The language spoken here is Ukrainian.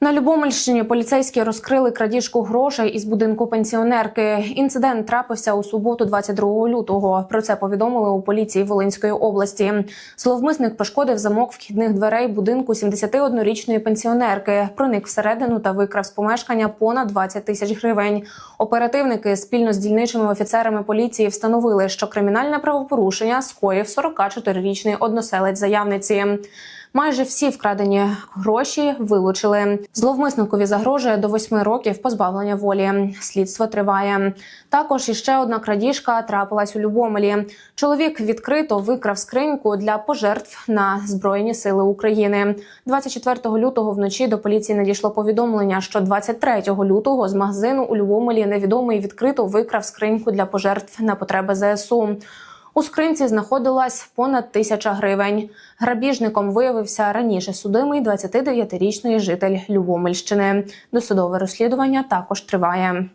На Любомельщині поліцейські розкрили крадіжку грошей із будинку пенсіонерки. Інцидент трапився у суботу, 22 лютого. Про це повідомили у поліції Волинської області. Зловмисник пошкодив замок вхідних дверей будинку 71-річної пенсіонерки. Проник всередину та викрав з помешкання понад 20 тисяч гривень. Оперативники спільно з дільничими офіцерами поліції встановили, що кримінальне правопорушення скоїв 44-річний односелець заявниці. Майже всі вкрадені гроші вилучили. Зловмисникові загрожує до восьми років позбавлення волі. Слідство триває. Також іще одна крадіжка трапилась у Любомелі. Чоловік відкрито викрав скриньку для пожертв на збройні сили України. 24 лютого вночі до поліції надійшло повідомлення, що 23 лютого з магазину у Любомелі невідомий відкрито викрав скриньку для пожертв на потреби ЗСУ. У скринці знаходилась понад тисяча гривень. Грабіжником виявився раніше судимий 29-річний житель Любомельщини. Досудове розслідування також триває.